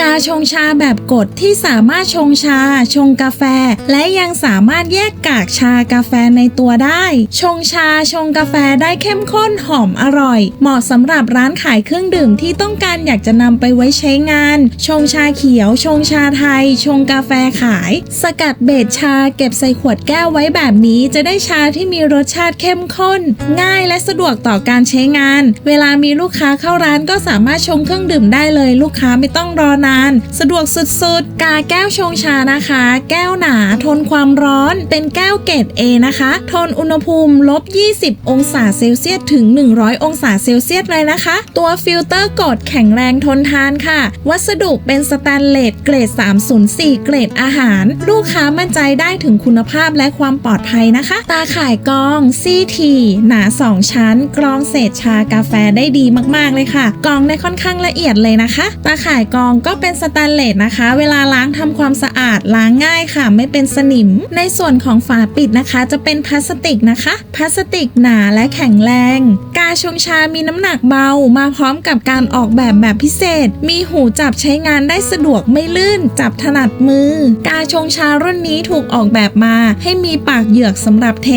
กาชงชาแบบกดที่สามารถชงชา ชงกาแฟ และยังสามารถแยกกากชากาแฟในตัวได้ ชงชาชงกาแฟได้เข้มข้นหอมอร่อย เหมาะสำหรับร้านขายเครื่องดื่มที่ต้องการอยากจะนำไปไว้ใช้งาน ชงชาเขียว ชงชาไทย ชงกาแฟขาย สกัดเบสชาเก็บใส่ขวดแก้วไว้แบบนี้ จะได้ชาที่มีรสชาติเข้มข้น ง่ายและสะดวกต่อการใช้งาน เวลามีลูกค้าเข้าร้านก็สามารถชงเครื่องดื่มได้เลย ลูกค้าไม่ต้องรอนาน สะดวกสุดๆ กาแก้วชงชานะคะ แก้วหนาทนความร้อน เป็นแก้วเกรด A นะคะ ทนอุณหภูมิลบ 20 องศาเซลเซียสถึง 100 องศาเซลเซียสเลยนะคะ ตัวฟิลเตอร์กดแข็งแรงทนทานค่ะ วัสดุเป็นสแตนเลสเกรด 304 เกรดอาหาร ลูกค้ามั่นใจได้ถึงคุณภาพและความปลอดภัยนะคะ ตาข่ายกรองซีทีหนา 2 ชั้น กรองเศษชากาแฟได้ดีมากๆเลยค่ะกรองได้ค่อนข้างละเอียดเลยนะคะ ตาข่ายกรองก็เป็นสแตนเลสนะคะ เวลาล้างทำความสะอาดล้างง่ายค่ะ ไม่เป็นสนิม ในส่วนของฝาปิดนะคะ จะเป็นพลาสติกนะคะพลาสติกหนาและแข็งแรง กาชงชามีน้ำหนักเบา มาพร้อมกับการออกแบบแบบพิเศษ มีหูจับใช้งานได้สะดวกไม่ลื่น จับถนัดมือ กาชงชารุ่นนี้ถูกออกแบบมา ให้มีปากเหยือกสำหรับเท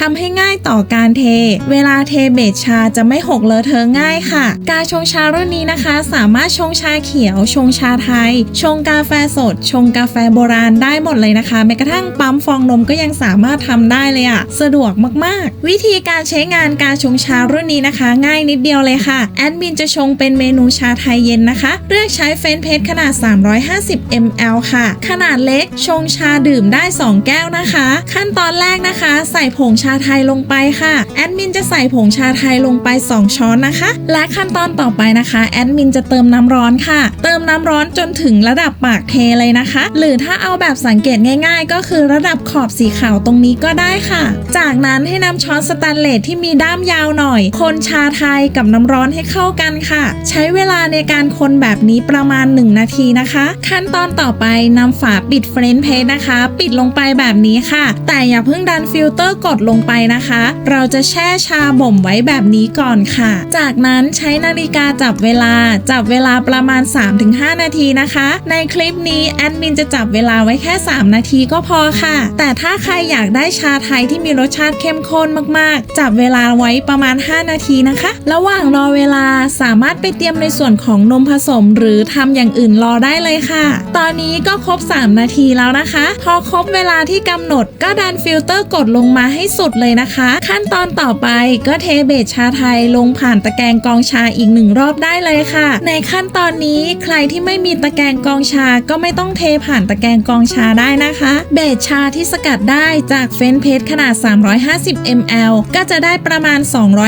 ทำให้ง่ายต่อการเท เวลาเทเบสชาจะไม่หกเลอะเทอะง่ายค่ะ กาชงชารุ่นนี้นะคะ สามารถชงชาเขียวชงชาไทย ชงกาแฟสด ชงกาแฟโบราณได้หมดเลยนะคะ แม้กระทั่งปั๊มฟองนมก็ยังสามารถทำได้เลยอะสะดวกมากๆ วิธีการใช้งานกาชงชารุ่นนี้นะคะ ง่ายนิดเดียวเลยค่ะ แอดมินจะชงเป็นเมนูชาไทยเย็นนะคะ เลือกใช้เฟนเพจขนาด 350 ml ค่ะ ขนาดเล็กชงชาดื่มได้ 2 แก้วนะคะ ขั้นตอนแรกนะคะ ใส่ผงชาไทยลงไปค่ะ แอดมินจะใส่ผงชาไทยลงไป 2 ช้อนนะคะ และขั้นตอนต่อไปนะคะ แอดมินจะเติมน้ำร้อนค่ะ เติมน้ำร้อน้อนจนถึงระดับปากเทเลยนะคะ หรือถ้าเอาแบบสังเกตง่าย ๆ ก็คือระดับขอบสีขาวตรงนี้ก็ได้ค่ะ จากนั้นให้นำช้อนสแตนเลสที่มีด้ามยาวหน่อย คนชาไทยกับน้ำร้อนให้เข้ากันค่ะ ใช้เวลาในการคนแบบนี้ประมาณ 1 นาทีนะคะ ขั้นตอนต่อไปนำฝาปิดเฟรนช์เพจนะคะ ปิดลงไปแบบนี้ค่ะ แต่อย่าเพิ่งดันฟิลเตอร์กดลงไปนะคะ เราจะแช่ชาบ่มไว้แบบนี้ก่อนค่ะ จากนั้นใช้นาฬิกาจับเวลาจับเวลาประมาณ 3-5 นาทีนะคะ ในคลิปนี้แอดมินจะจับเวลาไว้แค่ 3 นาทีก็พอค่ะ แต่ถ้าใครอยากได้ชาไทยที่มีรสชาติเข้มข้นมากๆ จับเวลาไว้ประมาณ 5 นาทีนะคะ ระหว่างรอเวลาสามารถไปเตรียมในส่วนของนมผสม หรือทำอย่างอื่นรอได้เลยค่ะ ตอนนี้ก็ครบ 3 นาทีแล้วนะคะ พอครบเวลาที่กำหนดก็ดันฟิลเตอร์กดลงมาให้สุดเลยนะคะ ขั้นตอนต่อไปก็เทเบสชาไทยลงผ่านตะแกรงกองชาอีกหนึ่งรอบได้เลยค่ะ ในขั้นตอนนี้ใครที่ไม่มีตะแกรงกองชาก็ไม่ต้องเทผ่านตะแกรงกองชาได้นะคะ เบสชาที่สกัดได้จากเฟรนช์เพจขนาด 350 ml ก็จะได้ประมาณ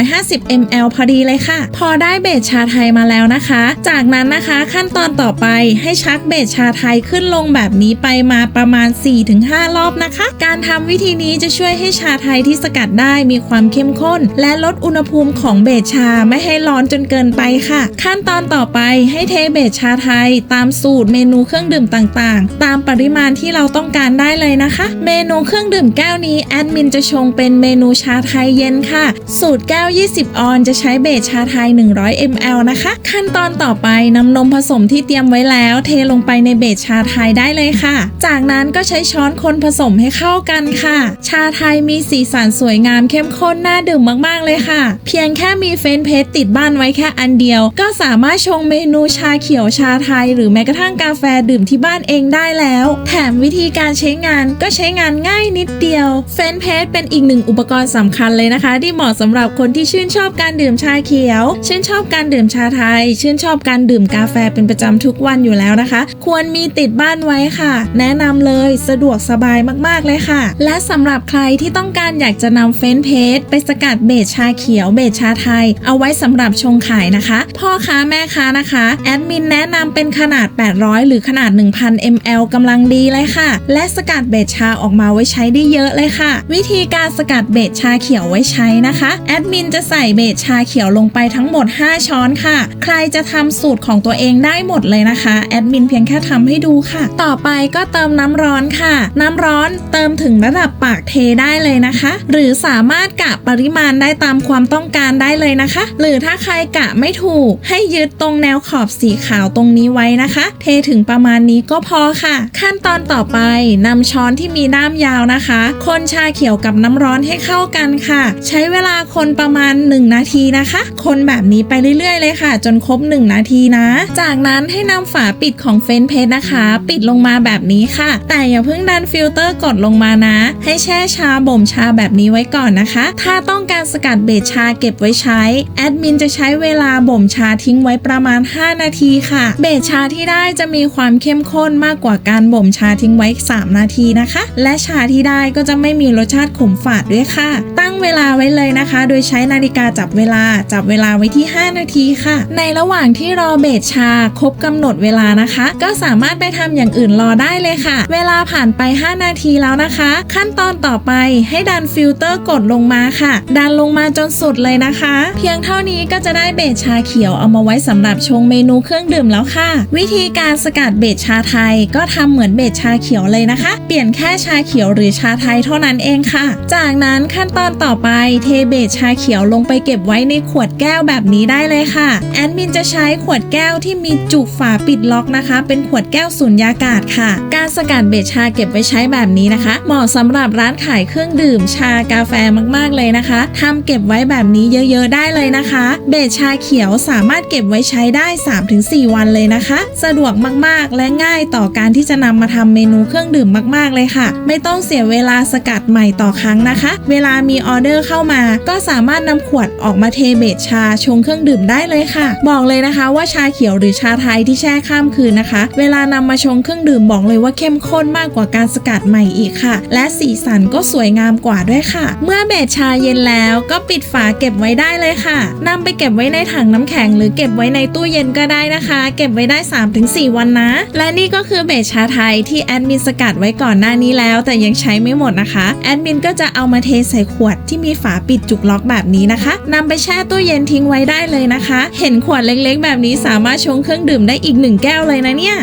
250 ml พอดีเลยค่ะ พอได้เบสชาไทยมาแล้วนะคะ จากนั้นนะคะขั้นตอนต่อไปให้ชักเบสชาไทยขึ้นลงแบบนี้ไปมาประมาณ 4-5 รอบนะคะ การทำวิธีนี้จะช่วยให้ชาไทยที่สกัดได้มีความเข้มข้น และลดอุณหภูมิของเบสชาไม่ให้ร้อนจนเกินไปค่ะ ขั้นตอนต่อไปให้เทเบสชาไทยตามสูตรเมนูเครื่องดื่มต่างๆ ตามปริมาณที่เราต้องการได้เลยนะคะ เมนูเครื่องดื่มแก้วนี้แอดมินจะชงเป็นเมนูชาไทยเย็นค่ะ สูตรแก้ว 20 ออนจะใช้เบสชาไทย 100 ml นะคะ ขั้นตอนต่อไปนำนมผสมที่เตรียมไว้แล้วเทลงไปในเบสชาไทยได้เลยค่ะ จากนั้นก็ใช้ช้อนคนผสมให้เข้ากันค่ะ ชาไทยมีสีสันสวยงามเข้มข้นน่าดื่มมากๆเลยค่ะ เพียงแค่มีเฟนเพจติดบ้านไว้แค่อันเดียว ก็สามารถชงเมนูชาเขียวชาไทยหรือแม้กระทั่งกาแฟดื่มที่บ้านเองได้แล้ว แถมวิธีการใช้งานก็ใช้งานง่ายนิดเดียวเฟนเพจเป็นอีกหนึ่งอุปกรณ์สำคัญเลยนะคะ ที่เหมาะสำหรับคนที่ชื่นชอบการดื่มชาเขียว ชื่นชอบการดื่มชาไทย ชื่นชอบการดื่มกาแฟเป็นประจำทุกวันอยู่แล้วนะคะ ควรมีติดบ้านไว้ค่ะ แนะนำเลยสะดวกสบายมากๆเลยค่ะ และสำหรับใครที่ต้องการอยากจะนำเฟนเพจไปสกัดเบสชาเขียวเบสชาไทย เอาไว้สำหรับชงขายนะคะ พ่อค้าแม่ค้านะคะแอดมินแนะนำเป็นขนาด 800 หรือขนาด 1,000 ml กำลังดีเลยค่ะ และสกัดเบสชาออกมาไว้ใช้ได้เยอะเลยค่ะ วิธีการสกัดเบสชาเขียวไว้ใช้นะคะ แอดมินจะใส่เบสชาเขียวลงไปทั้งหมด 5 ช้อนค่ะ ใครจะทำสูตรของตัวเองได้หมดเลยนะคะ แอดมินเพียงแค่ทำให้ดูค่ะ ต่อไปก็เติมน้ำร้อนค่ะ น้ำร้อนเติมถึงระดับปากเทได้เลยนะคะ หรือสามารถกะปริมาณได้ตามความต้องการได้เลยนะคะ หรือถ้าใครกะไม่ถูกให้ยึดตรงแนวขอบสีขาวตรงนี้ไว้ว้นะคะ เทถึงประมาณนี้ก็พอค่ะ ขั้นตอนต่อไปนำช้อนที่มีด้ามยาวนะคะ คนชาเขียวกับน้ำร้อนให้เข้ากันค่ะ ใช้เวลาคนประมาณ 1 นาทีนะคะ คนแบบนี้ไปเรื่อยๆ เลยค่ะ จนครบ 1 นาทีนะ จากนั้นให้นำฝาปิดของเฟนเพจนะคะ ปิดลงมาแบบนี้ค่ะ แต่อย่าเพิ่งดันฟิลเตอร์กดลงมานะ ให้แช่ชาบ่มชาแบบนี้ไว้ก่อนนะคะ ถ้าต้องการสกัดเบสชาเก็บไว้ใช้แอดมินจะใช้เวลาบ่มชาทิ้งไว้ประมาณ 5 นาทีค่ะ เบสชาที่ได้จะมีความเข้มข้นมากกว่าการบ่มชาทิ้งไว้ 3 นาทีนะคะ และชาที่ได้ก็จะไม่มีรสชาติขมฝาดด้วยค่ะ ตั้งเวลาไว้เลยนะคะ โดยใช้นาฬิกาจับเวลาจับเวลาไว้ที่ 5 นาทีค่ะ ในระหว่างที่รอเบสชาครบกำหนดเวลานะคะ ก็สามารถไปทำอย่างอื่นรอได้เลยค่ะ เวลาผ่านไป 5 นาทีแล้วนะคะ ขั้นตอนต่อไปให้ดันฟิลเตอร์กดลงมาค่ะ ดันลงมาจนสุดเลยนะคะ เพียงเท่านี้ก็จะได้เบสชาเขียวเอามาไว้สำหรับชงเมนูเครื่องดื่มแล้วค่ะวิธีการสกัดเบสชาไทยก็ทำเหมือนเบสชาเขียวเลยนะคะ เปลี่ยนแค่ชาเขียวหรือชาไทยเท่านั้นเองค่ะ จากนั้นขั้นตอนต่อไปเทเบสชาเขียวลงไปเก็บไว้ในขวดแก้วแบบนี้ได้เลยค่ะแอดมินจะใช้ขวดแก้วที่มีจุกฝาปิดล็อกนะคะ เป็นขวดแก้วสูญญากาศค่ะ การสกัดเบสชาเก็บไว้ใช้แบบนี้นะคะ เหมาะสำหรับร้านขายเครื่องดื่มชากาแฟมากๆเลยนะคะทำเก็บไว้แบบนี้เยอะๆได้เลยนะคะ เบสชาเขียวสามารถเก็บไว้ใช้ได้ 3-4 วันเลยนะคะสะดวกมากๆ และง่ายต่อการที่จะนำมาทำเมนูเครื่องดื่มมากๆ เลยค่ะ ไม่ต้องเสียเวลาสกัดใหม่ต่อครั้งนะคะ เวลามีออเดอร์เข้ามา ก็สามารถนำขวดออกมาเทเบสชาชงเครื่องดื่มได้เลยค่ะ บอกเลยนะคะว่าชาเขียวหรือชาไทยที่แช่ข้ามคืนนะคะ เวลานำมาชงเครื่องดื่มบอกเลยว่าเข้มข้นมากกว่าการสกัดใหม่อีกค่ะ และสีสันก็สวยงามกว่าด้วยค่ะ เมื่อเบสชาเย็นแล้วก็ปิดฝาเก็บไว้ได้เลยค่ะนำไปเก็บไว้ในถังน้ำแข็ง หรือเก็บไว้ในตู้เย็นก็ได้นะคะ เก็บไว้ได้ได้3-4 วันนะ และนี่ก็คือเบสชาไทยที่แอดมินสกัดไว้ก่อนหน้านี้แล้ว แต่ยังใช้ไม่หมดนะคะ แอดมินก็จะเอามาเทใส่ขวดที่มีฝาปิดจุกล็อกแบบนี้นะคะนำไปแช่ตู้เย็นทิ้งไว้ได้เลยนะคะ เห็นขวดเล็กๆ แบบนี้สามารถชงเครื่องดื่มได้อีกหนึ่งแก้วเลยนะเนี่ย